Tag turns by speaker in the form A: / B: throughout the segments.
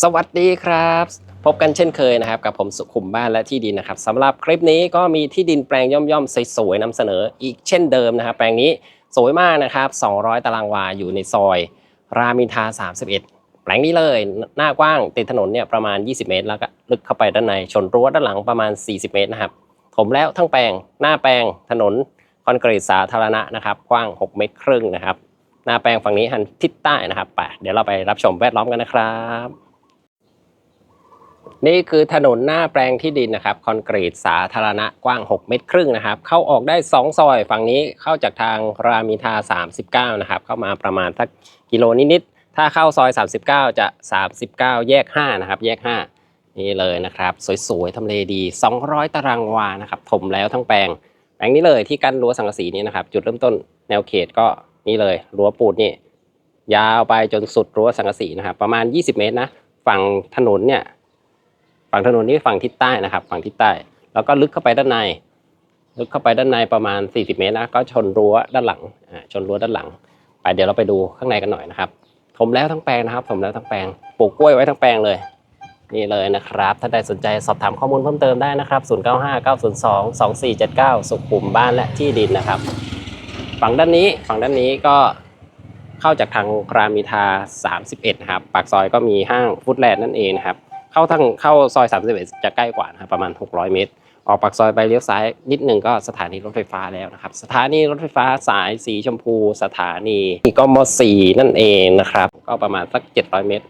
A: สวัสดีครับ พบกันเช่นเคยนะครับ กับผมสุขุมบ้านและที่ดินนะครับสำหรับคลิปนี้ก็มีที่ดินแปลงย่อมๆสวยๆนำเสนออีกเช่นเดิมนะครับ แปลงนี้สวยมากนะครับ 200 ตารางวาอยู่ในซอย รามินทา 31 แปลงนี้เลย หน้ากว้างติดถนนเนี่ยประมาณ 20 เมตร แล้วก็ลึกเข้าไปด้านในชนรั้วด้านหลังประมาณ 40 เมตรนะครับถมแล้วทั้งแปลงหน้าแปลงถนนคอนกรีตสาธารณะนะครับกว้าง 6 เมตรครึ่งนะครับหน้าแปลงฝั่งนี้หันทิศใต้นะครับไปเดี๋ยวเราไปรับชมแวดล้อมกันนะครับ นี่คือถนนหน้าแปลงที่ดินนะครับ คอนกรีตสาธารณะกว้าง 6 เมตรครึ่งนะครับ เข้าออกได้ 2 ซอย ฝั่งนี้เข้าจากทางรามอินทรา39 นะครับ เข้ามาประมาณสักกิโลนิดๆถ้าเข้าซอย 39 จะ 39 แยก 5 นะครับ แยก 5 นี่เลยนะครับ สวยๆทำเลดี 200 ตารางวานะครับ ถมแล้วทั้งแปลงแปลงนี้เลยที่กั้นรั้วสังกะสีนี้นะครับ จุดเริ่มต้นแนวเขตก็นี่เลยรั้วปูนนี่ยาวไปจนสุดรั้วสังกะสีนะครับ ประมาณ 20 เมตรนะ ฝั่งถนนเนี่ย ฝั่งถนนนี้ฝั่งทิศใต้นะครับ ฝั่งทิศใต้ แล้วก็ลึกเข้าไปด้านใน ลึกเข้าไปด้านในประมาณ 40 เมตรนะก็ชนรั้วด้านหลังอ่าชนรั้วด้านหลัง ไปเดี๋ยวเราไปดูข้างในกันหน่อยนะครับถมแล้วทั้งแปลงนะครับถมแล้วทั้งแปลงปลูกกล้วยไว้ทั้งแปลงเลยนี่เลยนะครับถ้าใดสนใจสอบถามข้อมูลเพิ่มเติมได้นะครับ 095902 2479 สุขุมบ้านและที่ดินนะครับ ฝั่งด้านนี้ฝั่งด้านนี้ก็เข้าจากทางรามอินทรา31นะครับ ปากซอยก็มีห้างฟุตแลนด์นั่นเองนะครับ เข้าทางเข้าซอย31จะใกล้กว่านะครับประมาณ 600 เมตร ออกปากซอยไปเลี้ยวซ้ายนิดหนึ่งก็สถานีรถไฟฟ้าแล้วนะครับ สถานีรถไฟฟ้าสายสีชมพู สถานีกม4นั่นเองนะครับ ก็ประมาณสัก 700 เมตร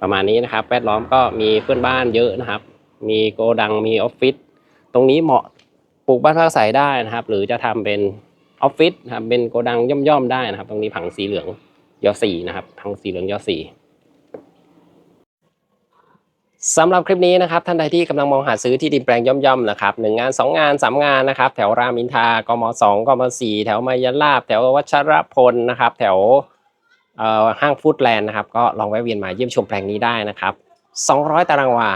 A: ประมาณนี้นะครับแวดล้อมก็มีเพื่อนบ้านเยอะนะครับ มีโกดังมีออฟฟิศตรงนี้เหมาะปลูกบ้านพักอาศัยได้นะครับ หรือจะทำเป็นออฟฟิศนะครับเป็นโกดังย่อมๆได้นะครับ ตรงนี้ผังสีเหลืองยอสีนะครับผังสีเหลืองยอสี สำหรับคลิปนี้นะครับท่านใดที่กำลังมองหาซื้อที่ดินแปลงย่อมๆนะครับหนึ่งงานสองงานสามงานนะครับแถวรามอินทรากมสองกมสี่แถวมายาลาบ แถววัชรพลนะครับแถวห้างฟู้ดแลนด์นะครับก็ลองแวะเวียนมาเยี่ยมชมแปลงนี้ได้นะครับ 200 ตารางวา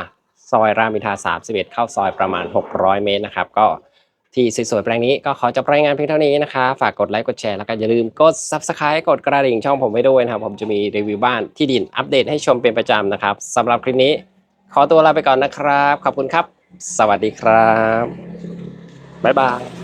A: ซอยรามอินทรา31 เข้าซอยประมาณ 600 เมตรนะครับก็ที่สวยๆแปลงนี้ก็ขอจบรายงานเพียงเท่านี้นะครับฝากกดไลค์กดแชร์แล้วก็อย่าลืมกด Subscribe กดกระดิ่งช่องผมไว้ด้วยนะครับผมจะมีรีวิวบ้านที่ดินอัปเดตให้ชมเป็นประจำนะครับสำหรับคลิปนี้ ขอตัวลาไปก่อนนะครับ ขอบคุณครับ สวัสดีครับ บ๊ายบาย